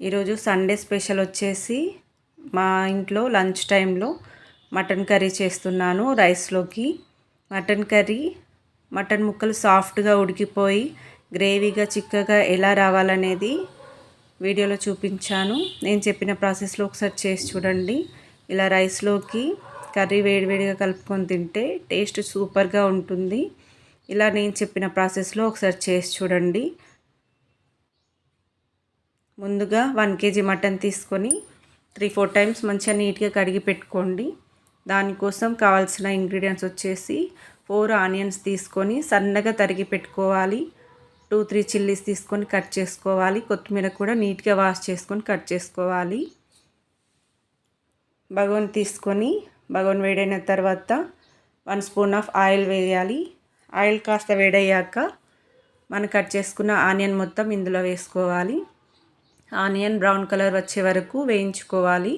ఈరోజు Sunday special వచ్చేసి మా ఇంట్లో లంచ్ టైంలో మటన్ కర్రీ చేస్తున్నాను రైస్లోకి. మటన్ కర్రీ మటన్ ముక్కలు సాఫ్ట్గా ఉడికిపోయి గ్రేవీగా చిక్కగా ఎలా రావాలనేది వీడియోలో చూపించాను. నేను చెప్పిన ప్రాసెస్లో ఒకసారి చేసి చూడండి. ఇలా రైస్లోకి కర్రీ వేడివేడిగా కలుపుకొని తింటే టేస్ట్ సూపర్గా ఉంటుంది. ఇలా నేను చెప్పిన ప్రాసెస్లో ఒకసారి చేసి చూడండి. ముందుగా వన్ కేజీ మటన్ తీసుకొని త్రీ ఫోర్ టైమ్స్ మంచిగా నీట్గా కడిగి పెట్టుకోండి. దానికోసం కావాల్సిన ఇంగ్రీడియంట్స్ వచ్చేసి ఫోర్ ఆనియన్స్ తీసుకొని సన్నగా తరిగి పెట్టుకోవాలి. టూ త్రీ చిల్లీస్ తీసుకొని కట్ చేసుకోవాలి. కొత్తిమీర కూడా నీట్గా వాష్ చేసుకొని కట్ చేసుకోవాలి. బగోన్ తీసుకొని బగోన్ వేడైన తర్వాత వన్ స్పూన్ ఆఫ్ ఆయిల్ వేయాలి. ఆయిల్ కాస్త వేడయ్యాక మనం కట్ చేసుకున్న ఆనియన్ మొత్తం ఇందులో వేసుకోవాలి. ఆనియన్ బ్రౌన్ కలర్ వచ్చే వరకు వేయించుకోవాలి.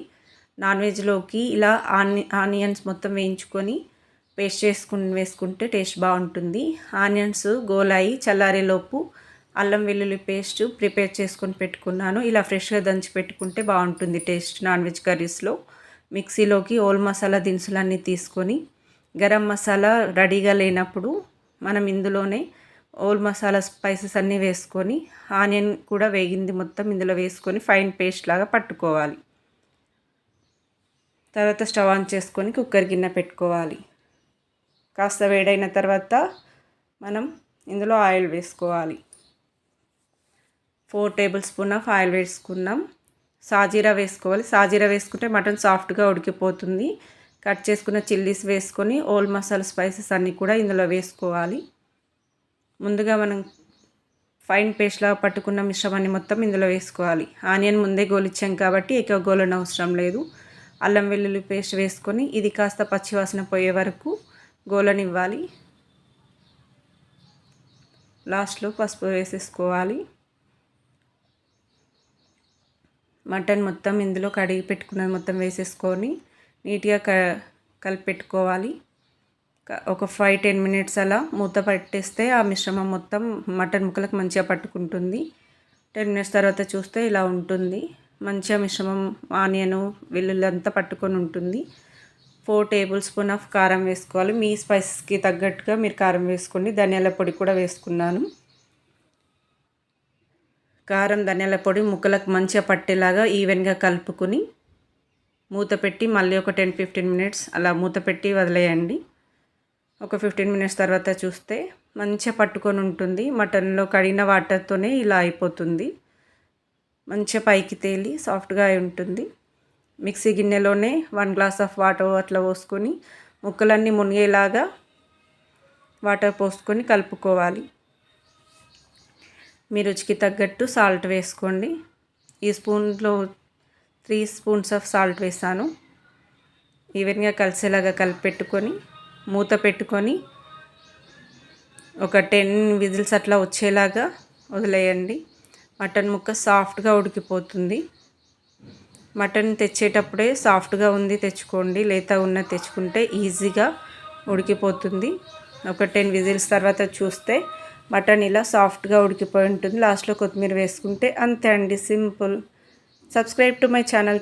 నాన్ వెజ్లోకి ఇలా ఆని ఆనియన్స్ మొత్తం వేయించుకొని పేస్ట్ చేసుకుని వేసుకుంటే టేస్ట్ బాగుంటుంది. ఆనియన్స్ గోలాయి చల్లారేలోపు అల్లం వెల్లుల్లి పేస్ట్ ప్రిపేర్ చేసుకొని పెట్టుకున్నాను. ఇలా ఫ్రెష్గా దంచి పెట్టుకుంటే బాగుంటుంది టేస్ట్ నాన్ వెజ్ కర్రీస్లో. మిక్సీలోకి ఓల్ మసాలా దినుసులన్నీ తీసుకొని గరం మసాలా రెడీగా లేనప్పుడు మనం ఇందులోనే ఓల్ మసాలా స్పైసెస్ అన్నీ వేసుకొని ఆనియన్ కూడా వేగింది మొత్తం ఇందులో వేసుకొని ఫైన్ పేస్ట్ లాగా పట్టుకోవాలి. తర్వాత స్టవ్ ఆన్ చేసుకొని కుక్కర్ గిన్నె పెట్టుకోవాలి. కాస్త వేడైన తర్వాత మనం ఇందులో ఆయిల్ వేసుకోవాలి. Four tablespoon of oil వేసుకున్నాం. సాజీరా వేసుకోవాలి. సాజీరా వేసుకుంటే మటన్ సాఫ్ట్గా ఉడికిపోతుంది. కట్ చేసుకున్న చిల్లీస్ వేసుకొని ఓల్ మసాలా స్పైసెస్ అన్నీ కూడా ఇందులో వేసుకోవాలి. ముందుగా మనం ఫైన్ పేస్ట్లా పట్టుకున్న మిశ్రమాన్ని మొత్తం ఇందులో వేసుకోవాలి. ఆనియన్ ముందే గోలిచ్చాం కాబట్టి ఎక్కువ గోలని అవసరం లేదు. అల్లం వెల్లుల్లి పేస్ట్ వేసుకొని ఇది కాస్త పచ్చివాసన పోయే వరకు గోలనివ్వాలి. లాస్ట్లో పసుపు వేసేసుకోవాలి. మటన్ మొత్తం ఇందులో కడిగి పెట్టుకున్నది మొత్తం వేసేసుకొని నీట్గా క కలిపి పెట్టుకోవాలి ఒక ఫైవ్ టెన్ మినిట్స్ అలా మూత పట్టేస్తే ఆ మిశ్రమం మొత్తం మటన్ ముక్కలకు మంచిగా పట్టుకుంటుంది. టెన్ మినిట్స్ తర్వాత చూస్తే ఇలా ఉంటుంది. మంచిగా మిశ్రమం ఆనియను వెల్లుల్లంతా పట్టుకొని ఉంటుంది. ఫోర్ టేబుల్ స్పూన్ ఆఫ్ కారం వేసుకోవాలి. మీ స్పైసెస్కి తగ్గట్టుగా మీరు కారం వేసుకోండి. ధనియాల పొడి కూడా వేసుకున్నాను. కారం ధనియాల పొడి ముక్కలకు మంచిగా పట్టేలాగా ఈవెన్గా కలుపుకొని మూత పెట్టి మళ్ళీ ఒక టెన్ ఫిఫ్టీన్ మినిట్స్ అలా మూత పెట్టి వదిలేయండి. ఒక ఫిఫ్టీన్ మినిట్స్ తర్వాత చూస్తే మంచిగా పట్టుకొని ఉంటుంది. మటన్లో కడిగిన వాటర్తోనే ఇలా అయిపోతుంది. మంచిగా పైకి తేలి సాఫ్ట్గా అయి ఉంటుంది. మిక్సీ గిన్నెలోనే వన్ గ్లాస్ ఆఫ్ వాటర్ అట్లా పోసుకొని ముక్కలన్నీ మునిగేలాగా వాటర్ పోసుకొని కలుపుకోవాలి. మీ రుచికి తగ్గట్టు సాల్ట్ వేసుకోండి. ఈ స్పూన్లో త్రీ స్పూన్స్ ఆఫ్ సాల్ట్ వేసాను. ఈవెన్గా కలిసేలాగా కలిపి పెట్టుకొని మూత పెట్టుకొని ఒక టెన్ విజిల్స్ అట్లా వచ్చేలాగా వదిలేయండి. మటన్ ముక్క సాఫ్ట్గా ఉడికిపోతుంది. మటన్ తెచ్చేటప్పుడే సాఫ్ట్గా ఉంది తెచ్చుకోండి లేత ఉన్న తెచ్చుకుంటే ఈజీగా ఉడికిపోతుంది. ఒక టెన్ విజిల్స్ తర్వాత చూస్తే మటన్ ఇలా సాఫ్ట్గా ఉడికిపోయి ఉంటుంది. లాస్ట్లో కొత్తిమీర వేసుకుంటే అంతే అండి simple. Subscribe to my channel.